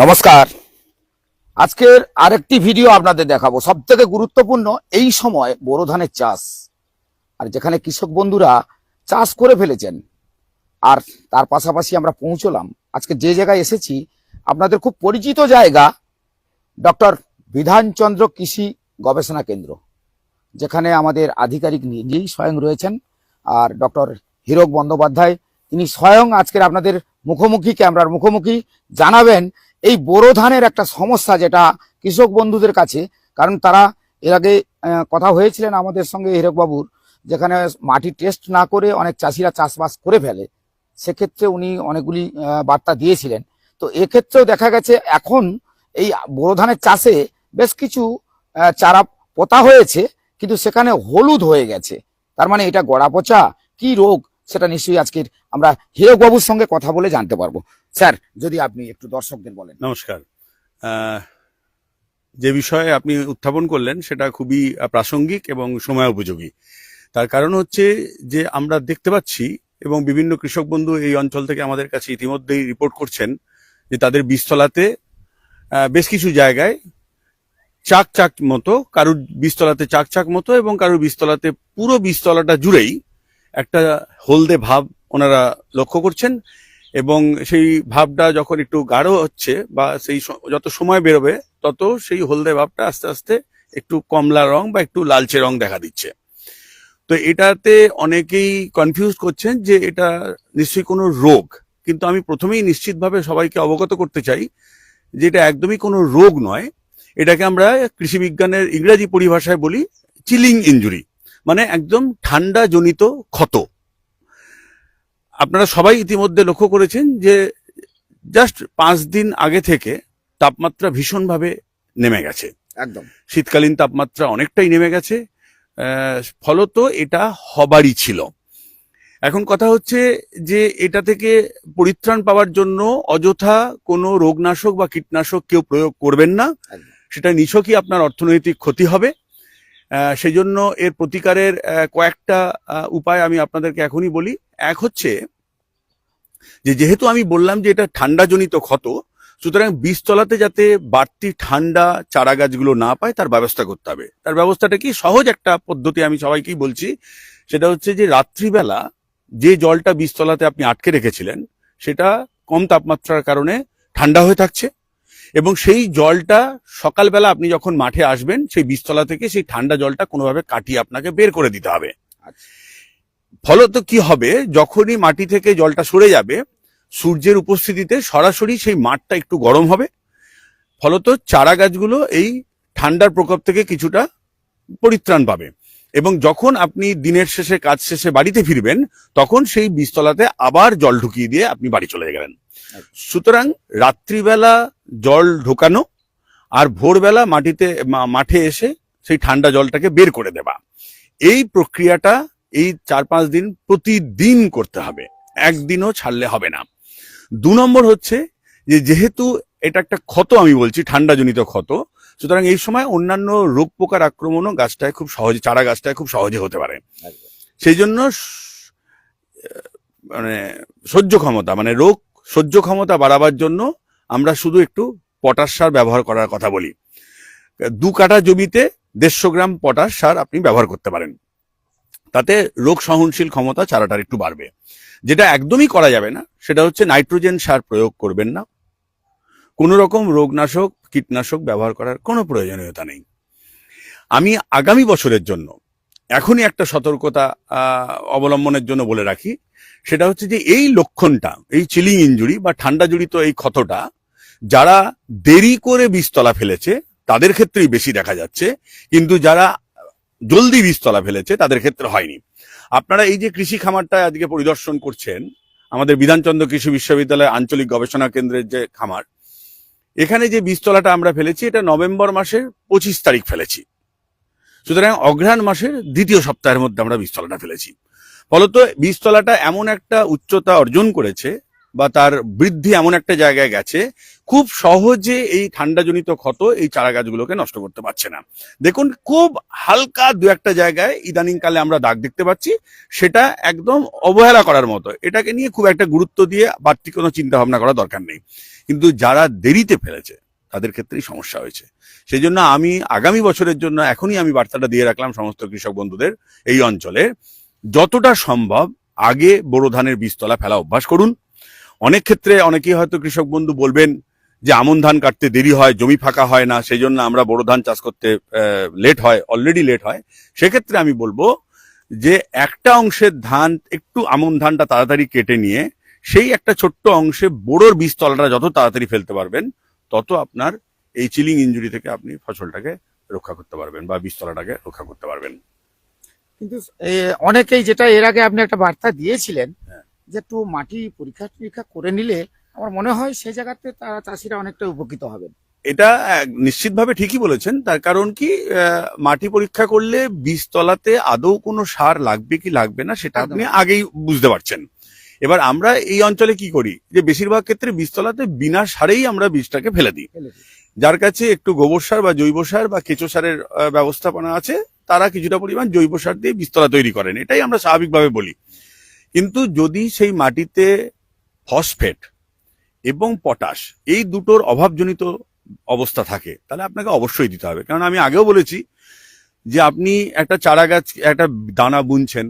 নমস্কার। আজকের আরেকটি ভিডিও আপনাদের দেখাবো। সব থেকে গুরুত্বপূর্ণ এই সময় বোরো ধানের চাষ। আর যেখানে কৃষক বন্ধুরা চাষ করে ফেলেছেন, আর তার পাশাপাশি আমরা পৌঁছলাম। আজকে যে জায়গায় এসেছি, আপনাদের খুব পরিচিত জায়গা ডক্টর বিধানচন্দ্র কৃষি গবেষণা কেন্দ্র, যেখানে আমাদের আধিকারিক নিজেই স্বয়ং রয়েছেন, আর ডক্টর হীরক বন্দ্যোপাধ্যায়। তিনি স্বয়ং আজকের আপনাদের মুখোমুখি, ক্যামেরার মুখোমুখি জানাবেন এই বোরো ধানের একটা সমস্যা যেটা কৃষক বন্ধুদের কাছে, কারণ তারা এর আগে কথা হয়েছিলেন আমাদের সঙ্গে হীরক বাবুর যেখানে মাটি টেস্ট না করে অনেক চাষিরা চাষবাস করে ফেলে। সেক্ষেত্রে উনি অনেকগুলি বার্তা দিয়েছিলেন। তো এক্ষেত্রেও দেখা গেছে এখন এই বোরো ধানের চাষে বেশ কিছু চারা পোতা হয়েছে, কিন্তু সেখানে হলুদ হয়ে গেছে। তার মানে এটা গড়া পচা কি রোগ, সেটা নিশ্চয়ই আজকের আমরা হীরক বাবুর সঙ্গে কথা বলে জানতে পারব। স্যার। যদি আপনি একটু দর্শকদের বলেন। নমস্কার। যে বিষয়ে আপনি উত্থাপন করলেন সেটা খুবই প্রাসঙ্গিক এবং সময় উপযোগী। তার কারণ হচ্ছে যে আমরা দেখতে পাচ্ছি এবং বিভিন্ন কৃষক বন্ধু এই অঞ্চল থেকে আমাদের কাছে ইতিমধ্যেই রিপোর্ট করছেন যে তাদের বীজতলাতে বেশ কিছু জায়গায় চাক চাক মতো কারুর বীজতলাতে চাক চাক মতো এবং কারুর বীজতলাতে পুরো বীজতলাটা জুড়েই একটা হলদে ভাব ওনারা লক্ষ্য করছেন। এবং সেই ভাবটা যখন একটু গাঢ় হচ্ছে বা সেই যত সময় বেরোবে, তত সেই হলদে ভাবটা আস্তে আস্তে একটু কমলা রং বা একটু লালচে রং দেখা দিচ্ছে। তো এটাতে অনেকেই কনফিউজ করছেন যে এটা নিশ্চয়ই কোনো রোগ। কিন্তু আমি প্রথমেই নিশ্চিতভাবে সবাইকে অবগত করতে চাই যে এটা একদমই কোনো রোগ নয়। এটাকে আমরা কৃষিবিজ্ঞানের ইংরাজি পরিভাষায় বলি চিলিং ইনজুরি মানে একদম ঠান্ডা জনিত ক্ষত। আপনারা সবাই ইতিমধ্যে লক্ষ্য করেছেন যে জাস্ট পাঁচ দিন আগে থেকে তাপমাত্রা ভীষণভাবে নেমে গেছে। একদম। শীতকালীন তাপমাত্রা অনেকটাই নেমে গেছে। ফলত এটা হবারই ছিল। এখন কথা হচ্ছে যে এটা থেকে পরিত্রাণ পাওয়ার জন্য অযথা কোনো রোগনাশক বা কীটনাশক কেউ প্রয়োগ করবেন না। সেটা নিছকই আপনার অর্থনৈতিক ক্ষতি হবে। আহ, সেই জন্য এর প্রতিকারের কয়েকটা উপায় আমি আপনাদেরকে এখনই বলি। এক হচ্ছে যে যেহেতু আমি বললাম যে এটা ঠান্ডাজনিত ক্ষত, সুতরাং বীজতলাতে যাতে বাড়তি ঠান্ডা চারা গাছগুলো না পায়, তার ব্যবস্থা করতে হবে। তার ব্যবস্থাটা কি? সহজ একটা পদ্ধতি আমি সবাইকেই বলছি। সেটা হচ্ছে যে রাত্রিবেলা যে জলটা বীজতলাতে আপনি আটকে রেখেছিলেন, সেটা কম তাপমাত্রার কারণে ঠান্ডা হয়ে থাকছে এবং সেই জলটা সকালবেলা আপনি যখন মাঠে আসবেন, সেই বীজতলা থেকে সেই ঠান্ডা জলটা কোনোভাবে কাটিয়ে আপনাকে বের করে দিতে হবে। আচ্ছা। ফলত কি হবে? যখনই মাটি থেকে জলটা সরে যাবে, সূর্যের উপস্থিতিতে সরাসরি সেই মাঠটা একটু গরম হবে। ফলত চারা গাছগুলো এই ঠান্ডার প্রকোপ থেকে কিছুটা পরিত্রাণ পাবে। এবং যখন আপনি দিনের শেষে, কাজ শেষে বাড়িতে ফিরবেন, তখন সেই বীজতলাতে আবার জল ঢুকিয়ে দিয়ে আপনি বাড়ি চলে গেলেন সুতরাং রাত্রিবেলা জল ঢোকানো আর ভোরবেলা মাটিতে মাঠে এসে সেই ঠান্ডা জলটাকে বের করে দেওয়া, এই প্রক্রিয়াটা এই চার পাঁচ দিন প্রতিদিন করতে হবে। একদিনও ছাড়লে হবে না। দু নম্বর হচ্ছে যে যেহেতু এটা একটা ক্ষত আমি বলছি ঠান্ডাজনিত ক্ষত সুতরাং এই সময় অন্যান্য রোগ পোকার আক্রমণও গাছটায় খুব সহজে চারা গাছটায় খুব সহজে হতে পারে। সেই জন্য মানে সহ্য ক্ষমতা মানে রোগ সহ্য ক্ষমতা বাড়াবার জন্য আমরা শুধু একটু পটাশ সার ব্যবহার করার কথা বলি। দু কাঠা জমিতে দেড়শো গ্রাম পটাশ সার আপনি ব্যবহার করতে পারেন। তাতে রোগ সহনশীল ক্ষমতা চারাটার একটু বাড়বে। যেটা একদমই করা যাবে না, সেটা হচ্ছে নাইট্রোজেন সার প্রয়োগ করবেন না। কোনো রকম রোগনাশক, কীটনাশক ব্যবহার করার কোনো প্রয়োজনীয়তা নেই। আমি আগামী বছরের জন্য এখনই একটা সতর্কতা অবলম্বনের জন্য বলে রাখি, সেটা হচ্ছে যে এই লক্ষণটা, এই চিলিং ইঞ্জুরি বা ঠান্ডা জড়িত এই ক্ষতটা, যারা দেরি করে বীজতলা ফেলেছে, তাদের ক্ষেত্রেই বেশি দেখা যাচ্ছে। কিন্তু যারা জলদি বীজতলা ফেলেছে, তাদের ক্ষেত্রে হয়নি। আপনারা এই যে কৃষি খামারটা আজকে পরিদর্শন করছেন, আমাদের বিধানচন্দ্র কৃষি বিশ্ববিদ্যালয় আঞ্চলিক গবেষণা কেন্দ্রের যে খামার, এখানে যে বীজতলাটা আমরা ফেলেছি, এটা নভেম্বর মাসের পঁচিশ তারিখ ফেলেছি। সুতরাং অঘ্রাণ মাসের দ্বিতীয় সপ্তাহের মধ্যে আমরা বীজতলাটা ফেলেছি। ফলত বীজতলাটা এমন একটা উচ্চতা অর্জন করেছে বা তার বৃদ্ধি এমন একটা জায়গায় গেছে, খুব সহজে এই ঠান্ডাজনিত ক্ষত এই চারা গাছগুলোকে নষ্ট করতে পারছে না। দেখুন, খুব হালকা দু একটা জায়গায় ইদানিং কালে আমরা দাগ দেখতে পাচ্ছি, সেটা একদম অবহেলা করার মতো। এটাকে নিয়ে খুব একটা গুরুত্ব দিয়ে বাড়তি কোনো চিন্তা ভাবনা করা দরকার নেই। কিন্তু যারা দেরিতে ফেলেছে, তাদের ক্ষেত্রেই সমস্যা হয়েছে। সেই জন্য আমি আগামী বছরের জন্য এখনই আমি বার্তাটা দিয়ে রাখলাম সমস্ত কৃষক বন্ধুদের এই অঞ্চলে, যতটা সম্ভব আগে বোরো ধানের বীজতলা ফেলা অভ্যাস করুন। অনেক ক্ষেত্রে অনেকেই হয়তো কৃষক বন্ধু বলবেন যে আমন ধান কাটতে দেরি হয় জমি ফাঁকা হয় না সেই জন্য আমরা বোরো ধান চাষ করতে লেট হয় অলরেডি লেট হয় সেক্ষেত্রে আমি বলব যে একটা অংশের ধান একটু আমন ধানটা তাড়াতাড়ি কেটে নিয়ে সেই একটা ছোট্ট অংশে বোরোর বীজতলাটা যত তাড়াতাড়ি ফেলতে পারবেন তত আপনার এই চিলিং ইঞ্জুরি থেকে আপনি ফসলটাকে রক্ষা করতে পারবেন বা বীজতলাটাকে রক্ষা করতে পারবেন কিন্তু অনেকেই যেটা এর আগে আপনি একটা বার্তা দিয়েছিলেন হ্যাঁ। যে একটু মাটি পরীক্ষা টরীক্ষা করে নিলে আমার মনে হয় সেই জায়গাতে তারা চাষিরা অনেকটা উপকৃত হবেন। এটা নিশ্চিতভাবে ঠিকই বলেছেন। তার কারণ কি মাটি পরীক্ষা করলে বীজতলাতে আদৌ কোনো সার লাগবে কি লাগবে না সেটা আপনি আগেই বুঝতে পারছেন। এবার আমরা এই অঞ্চলে কি করি? যে বেশিরভাগ ক্ষেত্রে বীজতলাতে বিনা সারেই আমরা বীজটাকে ফেলে দিই। যার কাছে একটু গোবর সার বা জৈব সার বা কেঁচো সারের ব্যবস্থাপনা আছে তারা কিছুটা পরিমাণ জৈব সার দিয়ে বীজতলা তৈরি করেন। এটাই আমরা স্বাভাবিকভাবে বলি। কিন্তু যদি সেই মাটিতে ফসফেট এবং পটাশ এই দুটোর অভাবজনিত অবস্থা থাকে, তাহলে আপনাকে অবশ্যই দিতে হবে। কারণ আমি আগেও বলেছি যে আপনি একটা চারা গাছ একটা দানা বুনছেন,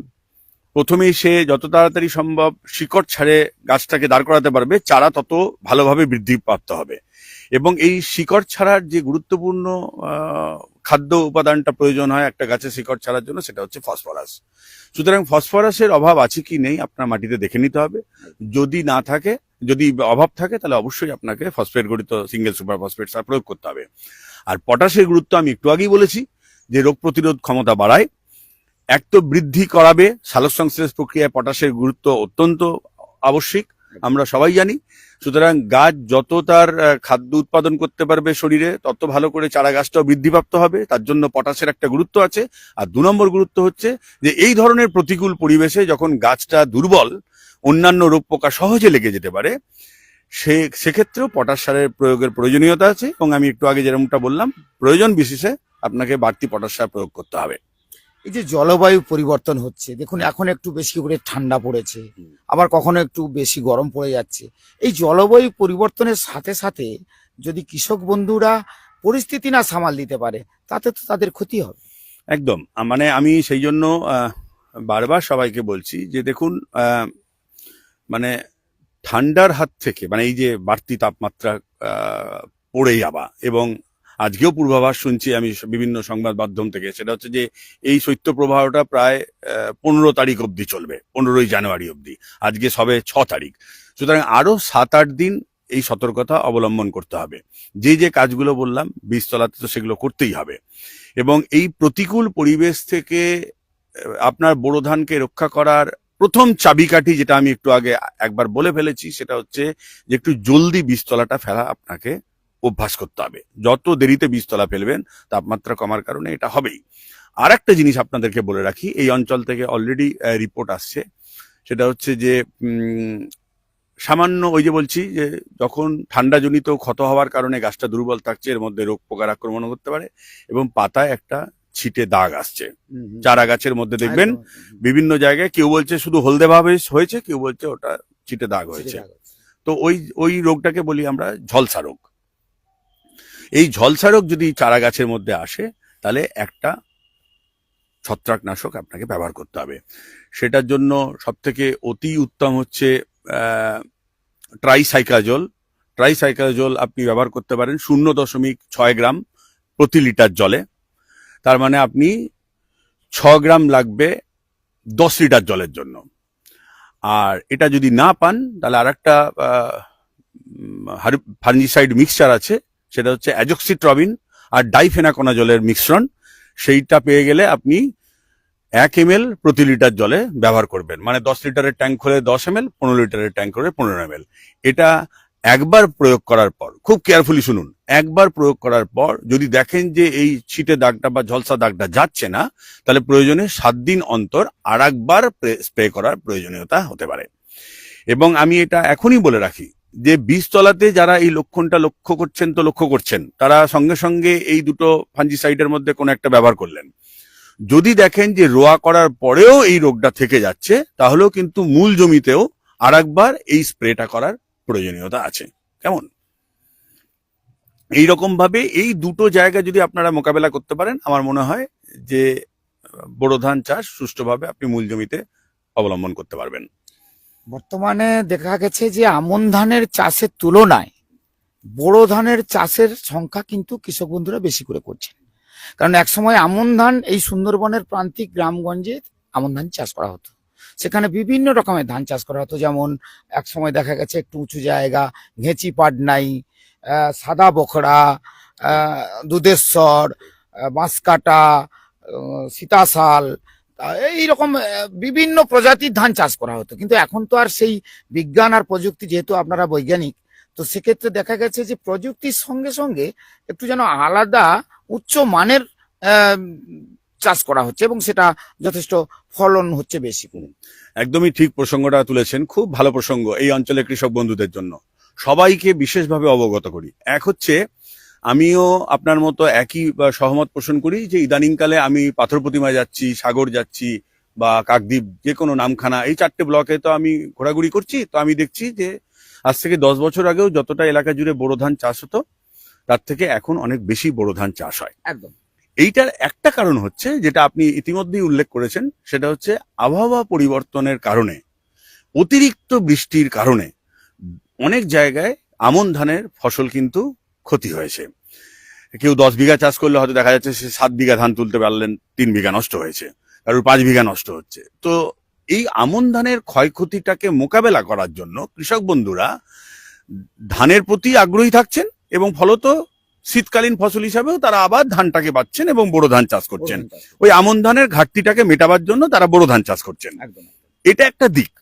প্রথমেই সে যত তাড়াতাড়ি সম্ভব শিকড় ছাড়ে গাছটাকে দাঁড় করাতে পারবে, চারা তত ভালোভাবে বৃদ্ধি প্রাপ্ত হবে। এবং এই শিকড় ছাড়ার যে গুরুত্বপূর্ণ খাদ্য উপাদানটা প্রয়োজন হয় একটা গাছের শিকড় ছাড়ার জন্য, সেটা হচ্ছে ফসফরাস। সুতরাং ফসফরাসের অভাব আছে কি নেই আপনার মাটিতে দেখে নিতে হবে। যদি না থাকে, যদি অভাব থাকে, তাহলে অবশ্যই আপনাকে ফসফেট গঠিত সিঙ্গেল সুপার ফসফেট সার প্রয়োগ করতে হবে। আর পটাশের গুরুত্ব আমি একটু আগেই বলেছি, যে রোগ প্রতিরোধ ক্ষমতা বাড়ায়। এক তো বৃদ্ধি করাবে সালোক সংশ্লেষ প্রক্রিয়ায় পটাশের গুরুত্ব অত্যন্ত আবশ্যিক। আমরা সবাই জানি। সুতরাং গাছ যত তার খাদ্য উৎপাদন করতে পারবে শরীরে, তত ভালো করে চারা গাছটাও বৃদ্ধিপ্রাপ্ত হবে। তার জন্য পটাশের একটা গুরুত্ব আছে। আর দু নম্বর গুরুত্ব হচ্ছে যে, এই ধরনের প্রতিকূল পরিবেশে যখন গাছটা দুর্বল, অন্যান্য রোগ পোকা সহজে লেগে যেতে পারে, সে, সেক্ষেত্রেও পটাশ সারের প্রয়োগের প্রয়োজনীয়তা আছে। এবং আমি একটু আগে যেরকমটা বললাম, প্রয়োজন বিশেষে আপনাকে বাড়তি পটাশ সার প্রয়োগ করতে হবে। এই যে জলবায়ু পরিবর্তন হচ্ছে দেখুন এখন একটু বেশি করে ঠান্ডা পড়েছে আবার কখনো একটু বেশি গরম পড়ে যাচ্ছে। এই জলবায়ু পরিবর্তনের সাথে সাথে যদি কৃষক বন্ধুরা পরিস্থিতি না সামাল দিতে পারে তাতে তো তাদের ক্ষতি হবে। একদম। মানে আমি সেই জন্য বারবার সবাইকে বলছি যে দেখুন মানে ঠান্ডার হাত থেকে মানে এই যে বাড়তি তাপমাত্রা পড়ে যাওয়া এবং আজকেও পূর্বাভাস শুনছি আমি বিভিন্ন সংবাদ মাধ্যম থেকে। সেটা হচ্ছে যে, এই শৈত্যপ্রবাহটা প্রায় পনেরো তারিখ অবধি চলবে, পনেরোই জানুয়ারি অবধি। আজকে সবে ছ তারিখ। সুতরাং আরও সাত আট দিন এই সতর্কতা অবলম্বন করতে হবে। যে যে কাজগুলো বললাম, বীজতলাতে তো সেগুলো করতেই হবে। এবং এই প্রতিকূল পরিবেশ থেকে আপনার বোরো ধানকে রক্ষা করার প্রথম চাবিকাঠি যেটা আমি একটু আগে একবার বলে ফেলেছি, সেটা হচ্ছে যে, একটু জলদি বীজতলাটা ফেলা আপনাকে অভ্যাস করতে হবে। যত দেরিতে বীজতলা ফেলবেন তাপমাত্রা কমার কারণে এটা হবেই। আর একটা জিনিস আপনাদেরকে বলে রাখি এই অঞ্চল থেকে অলরেডি রিপোর্ট আসছে। সেটা হচ্ছে যে সামান্য ওই যে বলছি যে যখন ঠান্ডাজনিত ক্ষত হওয়ার কারণে গাছটা দুর্বল থাকছে এর মধ্যে রোগ পোকার আক্রমণ করতে পারে এবং পাতায় একটা ছিটে দাগ আসছে। চারা গাছের মধ্যে দেখবেন বিভিন্ন জায়গায় কেউ বলছে শুধু হলদে ভাবে হয়েছে কেউ বলছে ওটা ছিটে দাগ হয়েছে। তো ওই ওই রোগটাকে বলি আমরা ঝলসা রোগ। এই ঝলসা রোগ যদি চারা গাছের মধ্যে আসে, তাহলে একটা ছত্রাকনাশক আপনাকে ব্যবহার করতে হবে। সেটার জন্য সব থেকে অতি উত্তম হচ্ছে ট্রাইসাইকাজল ট্রাইসাইকাজল আপনি ব্যবহার করতে পারেন শূন্য দশমিক ছয় গ্রাম প্রতি লিটার জলে। তার মানে আপনি ছ গ্রাম লাগবে দশ লিটার জলের জন্য। আর এটা যদি না পান, তাহলে আর একটা ফার্জিসাইড মিক্সচার আছে সেটা হচ্ছে অ্যাজক্সিট্রবিন আর ডাইফেনাকোনাজলের মিশ্রণ। সেইটা পেয়ে গেলে আপনি এক এম প্রতি লিটার জলে ব্যবহার করবেন। মানে দশ লিটারের ট্যাঙ্ক হলে দশ এম পনেরো লিটারের ট্যাঙ্ক হলে পনেরো এম এটা একবার প্রয়োগ করার পর, খুব কেয়ারফুলি শুনুন, একবার প্রয়োগ করার পর যদি দেখেন যে এই ছিটে দাগটা বা ঝলসা দাগটা যাচ্ছে না, তাহলে প্রয়োজনে সাত দিন অন্তর আর একবার স্প্রে করার প্রয়োজনীয়তা হতে পারে। এবং আমি এটা এখনই বলে রাখি যে বীজতলাতে যারা এই লক্ষণটা লক্ষ্য করছেন তো লক্ষ্য করছেন, তারা সঙ্গে সঙ্গে এই দুটো ফাঞ্জিসাইডের মধ্যে কোনো একটা ব্যবহার করলেন। যদি দেখেন যে রোয়া করার পরেও এই রোগটা থেকে যাচ্ছে, তাহলেও কিন্তু মূল জমিতেও আরেকবার এই স্প্রেটা করার প্রয়োজনীয়তা আছে। কেমন? এই রকম ভাবে এই দুটো জায়গা যদি আপনারা মোকাবেলা করতে পারেন, আমার মনে হয় যে, বোরো ধান চাষ সুষ্ঠুভাবে আপনি মূল জমিতে অবলম্বন করতে পারবেন। বর্তমানে দেখা গেছে যে আমন ধানের চাষের তুলনায় বোরো ধানের চাষের সংখ্যা কিন্তু কৃষক বন্ধুরা বেশি করে করছেন। কারণ একসময় আমন ধান এই সুন্দরবনের প্রান্তিক গ্রামগঞ্জে আমন ধান চাষ করা হতো। সেখানে বিভিন্ন রকমের ধান চাষ করা হতো। যেমন এক সময় দেখা গেছে একটু উঁচু জায়গা ঘেঁচি পাডনাই আহ, সাদা বখরা দুধেশ্বর বাঁশকাটা সীতাশাল এইরকম বিভিন্ন প্রজাতির ধান চাষ করা হতো। কিন্তু এখন তো আর সেই বিজ্ঞান আর প্রযুক্তি যেহেতু আপনারা বৈজ্ঞানিক, তো সেক্ষেত্রে দেখা গেছে যে প্রযুক্তির সঙ্গে সঙ্গে একটু যেন আলাদা উচ্চ মানের চাষ করা হচ্ছে এবং সেটা যথেষ্ট ফলন হচ্ছে বেশি। করে একদমই ঠিক প্রসঙ্গটা তুলেছেন। খুব ভালো প্রসঙ্গ এই অঞ্চলের কৃষক বন্ধুদের জন্য। সবাইকে বিশেষভাবে অবগত করি। এক হচ্ছে আমিও আপনার মতো একই সহমত পোষণ করি যে ইদানিংকালে আমি পাথর প্রতিমা যাচ্ছি সাগর যাচ্ছি বা কাকদ্বীপ যে কোনো নামখানা এই চারটে ব্লকে তো আমি ঘোরাঘুরি করছি। তো আমি দেখছি যে আজ থেকে দশ বছর আগেও যতটা এলাকা জুড়ে বোরো ধান চাষ হতো তার থেকে এখন অনেক বেশি বোরো ধান চাষ হয়। একদম। এইটার একটা কারণ হচ্ছে যেটা আপনি ইতিমধ্যেই উল্লেখ করেছেন সেটা হচ্ছে আবহাওয়া পরিবর্তনের কারণে অতিরিক্ত বৃষ্টির কারণে অনেক জায়গায় আমন ধানের ফসল কিন্তু ক্ষতি হয়েছে। কেউ দশ বিঘা চাষ করলে হয়তো দেখা যাচ্ছে সে সাত বিঘা ধান তুলতে পারলেন তিন বিঘা নষ্ট হয়েছে কারোর পাঁচ বিঘা নষ্ট হচ্ছে। তো এই আমন ধানের ক্ষয়ক্ষতিটাকে মোকাবেলা করার জন্য কৃষক বন্ধুরা ধানের প্রতি আগ্রহী থাকছেন এবং ফলত শীতকালীন ফসল হিসাবেও তারা আবার ধানটাকে পাচ্ছেন এবং বোরো ধান চাষ করছেন। ওই আমন ধানের ঘাটতিটাকে মেটাবার জন্য তারা বোরো ধান চাষ করছেন। এটা একটা দিক।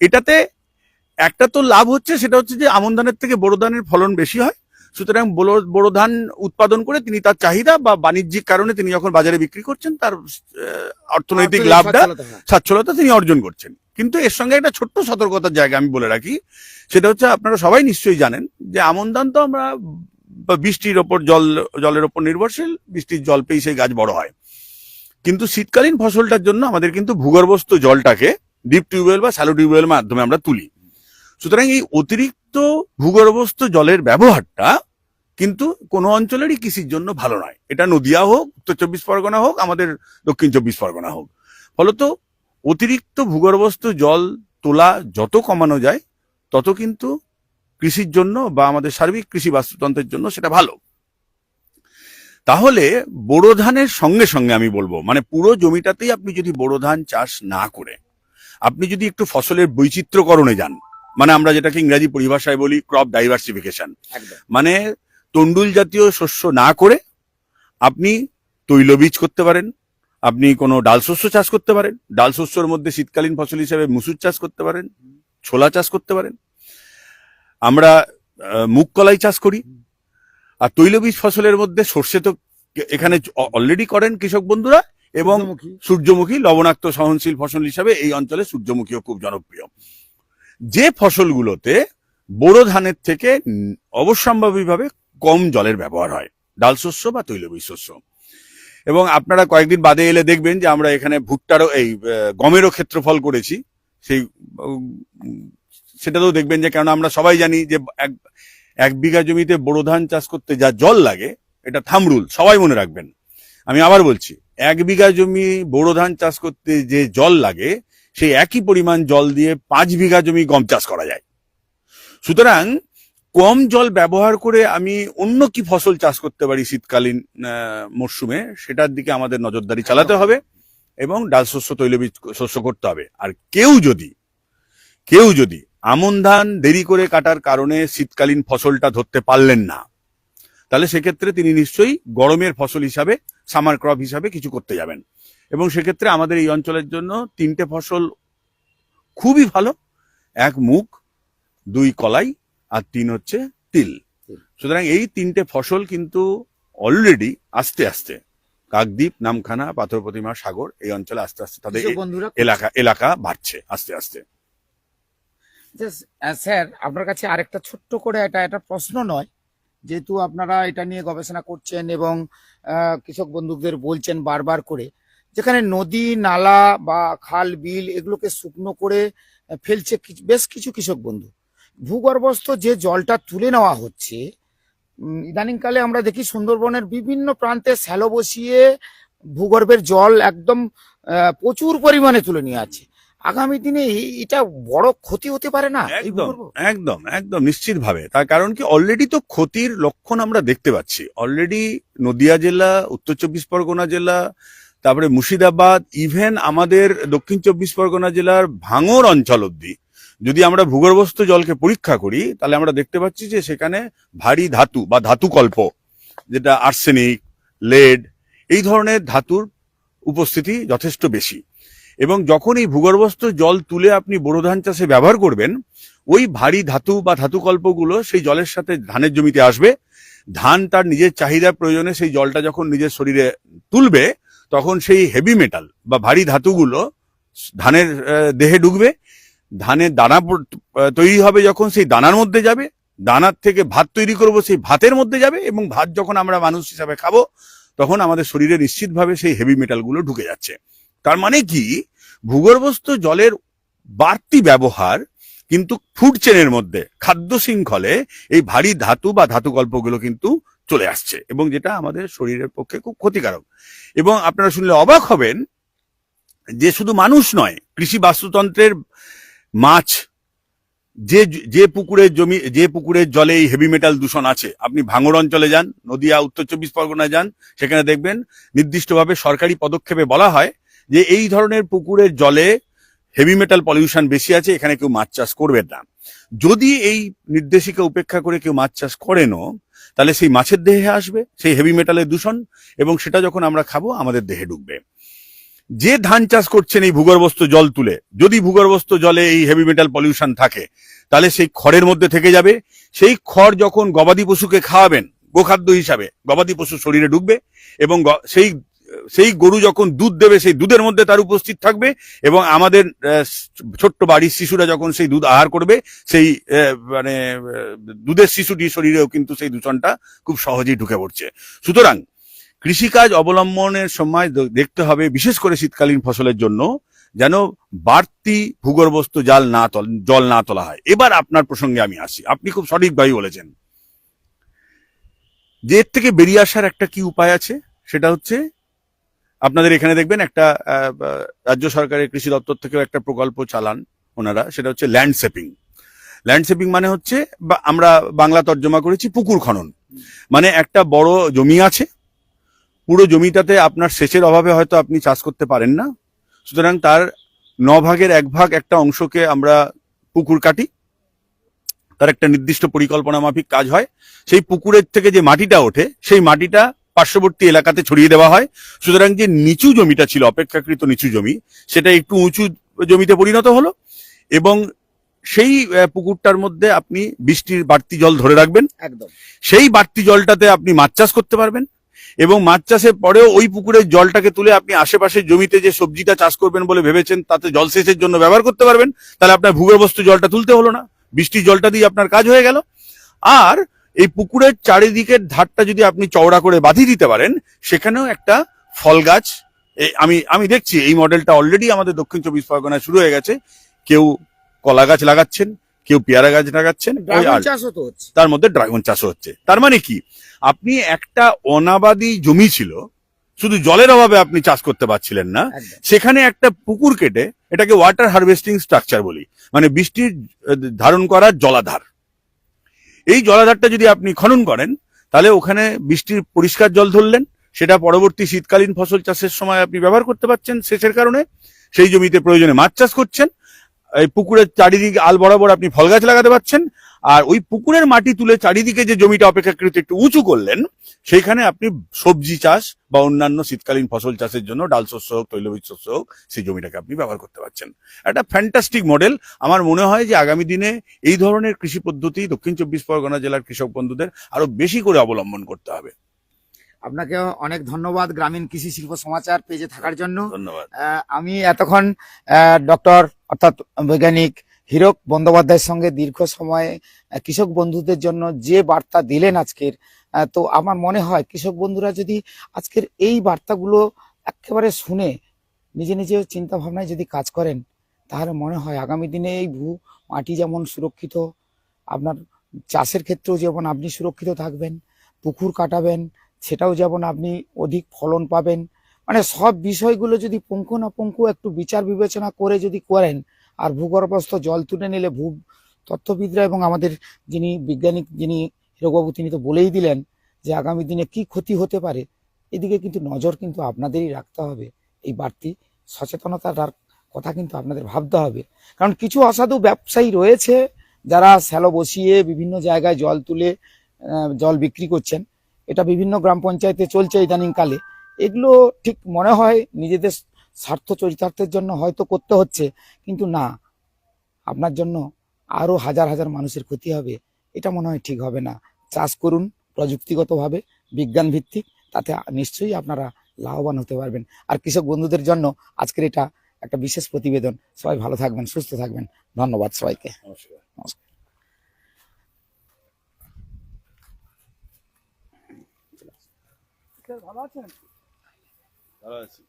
এটাতে একটা তো লাভ হচ্ছে সেটা হচ্ছে যে আমন ধানের থেকে বোরো ধানের ফলন বেশি হয় সুতরাং বোরো- ধান উৎপাদন করে তিনি তার চাহিদা বা বাণিজ্যিক কারণে তিনি যখন বাজারে বিক্রি করছেন তার অর্থনৈতিক লাভটা স্বচ্ছলতা তিনি অর্জন করছেন। কিন্তু এর সঙ্গে একটা ছোট্ট সতর্কতার জায়গা আমি বলে রাখি। সেটা হচ্ছে আপনারা সবাই নিশ্চয়ই জানেন যে আমন ধান তো আমরা বৃষ্টির ওপর জল জলের ওপর নির্ভরশীল বৃষ্টির জল পেয়ে সেই গাছ বড় হয়। কিন্তু শীতকালীন ফসলটার জন্য আমাদের কিন্তু ভূগর্ভস্থ জলটাকে ডিপ টিউবওয়েল বা স্যালো টিউবওয়েল মাধ্যমে আমরা তুলি। সুতরাং এই অতিরিক্ত ভূগর্ভস্থ জলের ব্যবহারটা কিন্তু কোনো অঞ্চলেরই কৃষির জন্য ভালো নয়। এটা নদিয়া হোক উত্তর চব্বিশ পরগনা হোক আমাদের দক্ষিণ চব্বিশ পরগনা হোক। ফলত অতিরিক্ত ভূগর্ভস্থ জল তোলা যত কমানো যায় তত কিন্তু কৃষির জন্য বা আমাদের সার্বিক কৃষি বাস্তুতন্ত্রের জন্য সেটা ভালো। তাহলে বোরো ধানের সঙ্গে সঙ্গে আমি বলব মানে পুরো জমিটাতেই আপনি যদি বোরো ধান চাষ না করে আপনি যদি একটু ফসলের বৈচিত্র্যকরণে যান মানে আমরা যেটাকে ইংরাজি পরিভাষায় বলি ক্রপ ডাইভার্সিফিকেশন মানে তন্ডুল জাতীয় শস্য না করে আপনি তৈলবীজ করতে পারেন আপনি কোনো ডাল শস্য চাষ করতে পারেন ডাল শস্যর মধ্যে শীতকালীন ফসল হিসেবে মুসুর চাষ করতে পারেন ছোলা চাষ করতে পারেন। আমরা মুগ কলাই চাষ করি। আর তৈলবীজ ফসলের মধ্যে সর্ষে তো এখানে অলরেডি করেন কৃষক বন্ধুরা এবং সূর্যমুখী। লবণাক্ত সহনশীল ফসল হিসাবে এই অঞ্চলে সূর্যমুখীও খুব জনপ্রিয়। যে ফসলগুলোতে বোরো ধানের থেকে অবশ্যম্ভাবীভাবে কম জলের ব্যবহার হয়। ডাল শস্য বা তৈলবীজ শস্য। এবং আপনারা কয়েকদিন বাদে এলে দেখবেন যে আমরা এখানে ভুট্টারও এই গমেরও ক্ষেত্রফল করেছি। সেই সেটাতেও দেখবেন যে কারণ আমরা সবাই জানি যে এক এক বিঘা জমিতে বোরো ধান চাষ করতে যা জল লাগে, এটা থামরুল, সবাই মনে রাখবেন। আমি আবার বলছি, এক বিঘা জমি বোরো ধান চাষ করতে যে জল লাগে, সেই একই পরিমাণ জল দিয়ে পাঁচ বিঘা জমি গম চাষ করা যায়। সুতরাং কম জল ব্যবহার করে আমি অন্য কি ফসল চাষ করতে পারি শীতকালীন মরশুমে? সেটার দিকে আমাদের নজরদারি চালাতে হবে এবং ডাল শস্য তৈলবীজ শস্য করতে হবে। আর কেউ যদি কেউ যদি আমন ধান দেরি করে কাটার কারণে শীতকালীন ফসলটা ধরতে পারলেন না তাহলে সেক্ষেত্রে তিনি নিশ্চয়ই গরমের ফসল হিসাবে সামার ক্রপ হিসাবে কিছু করতে যাবেন। এবং সেক্ষেত্রে আমাদের এই অঞ্চলের জন্য তিনটে ফসল খুবই ভালো। এক মুখ দুই কলাই আর তিন হচ্ছে তিল। সুতরাং এই তিনটে ফসল কিন্তু অলরেডি আস্তে আস্তে কাকদ্বীপ নামখানা পাথর প্রতিমা সাগর এই অঞ্চলে আস্তে আস্তে তাদের এলাকা এলাকা বাড়ছে আস্তে আস্তে। স্যার আপনার কাছে আরেকটা ছোট্ট করে এটা এটা প্রশ্ন নয়। যেহেতু আপনারা এটা নিয়ে গবেষণা করছেন এবং আহ, কৃষক বন্ধুদের বলছেন বারবার করে যেখানে নদী নালা বা খাল বিল এগুলোকে শুকনো করে ফেলছে বেশ কিছু কৃষক বন্ধু। ভূগর্ভস্থ যে জলটা তুলে নেওয়া হচ্ছে ইদানিংকালে আমরা দেখি সুন্দরবনের বিভিন্ন প্রান্তে স্যালো বসিয়ে ভূগর্ভের জল একদম প্রচুর পরিমাণে তুলে নিয়ে আছে। আগামী দিনে এটা বড় ক্ষতি হতে পারে না একদম একদম একদম নিশ্চিত ভাবে তার কারণ কি অলরেডি তো ক্ষতির লক্ষণ আমরা দেখতে পাচ্ছি। অলরেডি নদিয়া জেলা উত্তর চব্বিশ পরগনা জেলা তারপরে মুর্শিদাবাদ ইভেন আমাদের দক্ষিণ চব্বিশ পরগনা জেলার ভাঙর অঞ্চল অব্দি যদি আমরা ভূগর্ভস্থ জলকে পরীক্ষা করি, তাহলে আমরা দেখতে পাচ্ছি যে সেখানে ভারী ধাতু বা ধাতু কল্প যেটা আর্সেনিক, লেড, এই ধরনের ধাতুর উপস্থিতি যথেষ্ট বেশি। এবং যখন এই ভূগর্ভস্থ জল তুলে আপনি বোরো ধান চাষে ব্যবহার করবেন, ওই ভারী ধাতু বা ধাতুকল্পগুলো সেই জলের সাথে ধানের জমিতে আসবে। ধান তার নিজের চাহিদা প্রয়োজনে সেই জলটা যখন নিজের শরীরে তুলবে, তখন সেই হেভি মেটাল বা ভারী ধাতুগুলো ধানের দেহে ঢুকবে। ধানের দানা তৈরি হবে যখন সেই দানার মধ্যে যাবে, দানার থেকে ভাত তৈরি করব সেই ভাতের মধ্যে যাবে এবং ভাত যখন আমরা মানুষ হিসাবে খাব, তখন আমাদের শরীরে নিশ্চিতভাবে সেই হেভি মেটালগুলো ঢুকে যাচ্ছে। তার মানে কি? ভূগর্ভস্থ জলের বাড়তি ব্যবহার কিন্তু ফুড চেনের মধ্যে, খাদ্য শৃঙ্খলে এই ভারী ধাতু বা ধাতুকল্পগুলো কিন্তু চলে আসছে এবং যেটা আমাদের শরীরের পক্ষে খুব ক্ষতিকারক। এবং আপনারা শুনলে অবাক হবেন যে শুধু মানুষ নয়, কৃষি বাস্তুতন্ত্রের মাছ, যে যে পুকুরের জমি, যে পুকুরের জলে এই হেভি মেটাল দূষণ আছে, আপনি ভাঙর অঞ্চলে যান, নদিয়া, উত্তর চব্বিশ পরগনা যান, সেখানে দেখবেন নির্দিষ্টভাবে সরকারি পদক্ষেপে বলা হয় যে এই ধরনের পুকুরের জলে হেভি মেটাল পলিউশন বেশি আছে, এখানে কেউ মাছ চাষ করবেন না। যদি এই নির্দেশিকা উপেক্ষা করে কেউ মাছ চাষ করেনও, তাহলে সেই মাছের দেহে আসবে, সেই হেভি মেটালের দূষণ, এবং সেটা যখন আমরা খাব, আমাদের দেহে ঢুকবে। যে ধান চাষ করছেন এই ভূগর্ভস্থ জল তুলে, যদি ভূগর্ভস্থ জলে এই হেভি মেটাল পলিউশন থাকে, তাহলে সেই খড়ের মধ্যে থেকে যাবে। সেই খড় যখন গবাদি পশুকে খাওয়াবেন, গোখাদ্য হিসাবে, গবাদি পশু শরীরে ঢুকবে এবং সেই সেই গরু যখন দুধ দেবে, সেই দুধের মধ্যে তার উপস্থিত থাকবে এবং আমাদের ছোট্ট বাড়ির শিশুরা যখন সেই দুধ আহার করবে, সেই মানে দুধের শিশুটি শরীরেও কিন্তু সেই দূষণটা খুব সহজেই ঢুকে পড়ছে। সুতরাং কৃষিকাজ অবলম্বনের সময় দেখতে হবে, বিশেষ করে শীতকালীন ফসলের জন্য, যেন বাড়তি ভূগর্ভস্থ জাল না জল না তোলা হয়। এবার আপনার প্রসঙ্গে আমি আসি। আপনি খুব সঠিকভাবে বলেছেন। যে এর থেকে বেরিয়ে আসার একটা কি উপায় আছে? সেটা হচ্ছে, আপনাদের এখানে দেখবেন একটা রাজ্য সরকারের কৃষি দপ্তর থেকেও একটা প্রকল্প চালান ওনারা, সেটা হচ্ছে ল্যান্ড সেপিং ল্যান্ড সেপিং মানে হচ্ছে, বা আমরা বাংলা তর্জমা করেছি পুকুর খনন। মানে একটা বড় জমি আছে পুরো জমিটাতে আপনার সেচের অভাবে হয়তো আপনি চাষ করতে পারেন না। সুতরাং তার ন ভাগের এক ভাগ একটা অংশকে আমরা পুকুর কাটি। তার একটা নির্দিষ্ট পরিকল্পনা মাফিক কাজ হয়। সেই পুকুরের থেকে যে মাটিটা ওঠে সেই মাটিটা পার্শ্ববর্তী এলাকাতে ছড়িয়ে দেওয়া হয়। সুতরাং যে নিচু জমিটা ছিল অপেক্ষাকৃত নিচু জমি সেটা একটু উঁচু জমিতে পরিণত হলো এবং সেই পুকুরটার মধ্যে আপনি বৃষ্টির বাড়তি জল ধরে রাখবেন। একদম। সেই বাড়তি জলটাতে আপনি মাছ চাষ করতে পারবেন। এবং মাছ চাষের পরেও ওই পুকুরের জলটাকে তুলে আপনি আশেপাশের জমিতে যে সবজিটা চাষ করবেন বলে ভেবেছেন, তাতে জলসেচের জন্য ব্যবহার করতে পারবেন, তাহলে আপনার ভূগর্ভস্থ জলটা তুলতে হলো না। বৃষ্টির জলটা দিয়ে আপনার কাজ হয়ে গেল। আর এই পুকুরের চারিদিকের ধারটা যদি আপনি চওড়া করে বাঁধিয়ে দিতে পারেন, সেখানেও একটা ফল গাছ আমি আমি দেখছি এই মডেলটা অলরেডি আমাদের দক্ষিণ চব্বিশ পরগনায় শুরু হয়ে গেছে। কেউ কলা গাছ লাগাচ্ছেন কেউ পেয়ারা গাছ লাগাচ্ছেন তার মধ্যে ড্রাগন চাষও হচ্ছে। তার মানে কি? আপনি একটা অনাবাদী জমি ছিল শুধু জলের অভাবে আপনি চাষ করতে পারছিলেন না সেখানে একটা পুকুর কেটে এটাকে ওয়াটার হারভেস্টিং স্ট্রাকচার বলি মানে বৃষ্টির ধারণ করার জলাধার। এই জলাধারটা যদি আপনি খনন করেন তাহলে ওখানে বৃষ্টির পরিষ্কার জল ধরলেন সেটা পরবর্তী শীতকালীন ফসল চাষের সময় আপনি ব্যবহার করতে পারছেন সেচের কারণে। সেই জমিতে প্রয়োজনে মাছ চাষ করছেন এই পুকুরের চারিদিকে আল বরাবর আপনি ফল গাছ লাগাতে পারছেন। আর ওই পুকুরের মাটি তুলে চারিদিকে যে জমিটা অপেক্ষাকৃত একটু উঁচু করলেন, সেইখানে আপনি সবজি চাষ বা অন্যান্য শীতকালীন ফসল চাষের জন্য ডাল শস্য হোক, তৈলবীজ শস্য হোক, সেই জমিটাকে আপনি ব্যবহার করতে পারছেন। একটা ফ্যান্টাস্টিক মডেল আমার মনে হয় যে আগামী দিনে এই ধরনের কৃষি পদ্ধতি দক্ষিণ চব্বিশ পরগনা জেলার কৃষক বন্ধুদের আরও বেশি করে অবলম্বন করতে হবে। আপনাকে অনেক ধন্যবাদ গ্রামীণ কৃষি শিল্প সমাচার পেজে থাকার জন্য। ধন্যবাদ। আমি এতক্ষণ ডক্টর অর্থাৎ বৈজ্ঞানিক হীরক বন্দ্যোপাধ্যায়ের সঙ্গে দীর্ঘ সময়ে কৃষক বন্ধুদের জন্য যে বার্তা দিলেন আজকের তো আমার মনে হয় কৃষক বন্ধুরা যদি আজকের এই বার্তাগুলো একেবারে শুনে নিজে নিজে চিন্তা ভাবনায় যদি কাজ করেন তাহলে মনে হয় আগামী দিনে এই ভূ মাটি যেমন সুরক্ষিত আপনার চাষের ক্ষেত্রেও যেমন আপনি সুরক্ষিত থাকবেন পুকুর কাটাবেন সেটাও যেমন আপনি অধিক ফলন পাবেন। মানে সব বিষয়গুলো যদি পুঙ্খ না পুঙ্খ একটু বিচার বিবেচনা করে যদি করেন, আর ভূগর্ভস্থ জল তুলে নিলে ভূ তত্ত্ববিদরা এবং আমাদের যিনি বিজ্ঞানিক যিনি হিরোবাবু, তিনি তো বলেই দিলেন যে আগামী দিনে কি ক্ষতি হতে পারে। এদিকে কিন্তু নজর কিন্তু আপনাদেরই রাখতে হবে। এই বাড়তি সচেতনতার কথা কিন্তু আপনাদের ভাবতে হবে। কারণ কিছু অসাধু ব্যবসায়ী রয়েছে যারা শ্যালো বসিয়ে বিভিন্ন জায়গায় জল তুলে জল বিক্রি করছেন। এটা বিভিন্ন গ্রাম পঞ্চায়েতে চলছে ইদানিং কালে এগুলো ঠিক মনে হয় নিজেদের স্বার্থ চরিতার্থের জন্য হয়তো করতে হচ্ছে কিন্তু না। আপনার জন্য আরও হাজার হাজার মানুষের ক্ষতি হবে এটা মনে হয় ঠিক হবে না। চাষ করুন প্রযুক্তিগতভাবে বিজ্ঞান ভিত্তিক তাতে নিশ্চয়ই আপনারা লাভবান হতে পারবেন। আর কৃষক বন্ধুদের জন্য আজকের এটা একটা বিশেষ প্রতিবেদন। সবাই ভালো থাকবেন সুস্থ থাকবেন। ধন্যবাদ সবাইকে। নমস্কার। নমস্কার। ভালো আছি।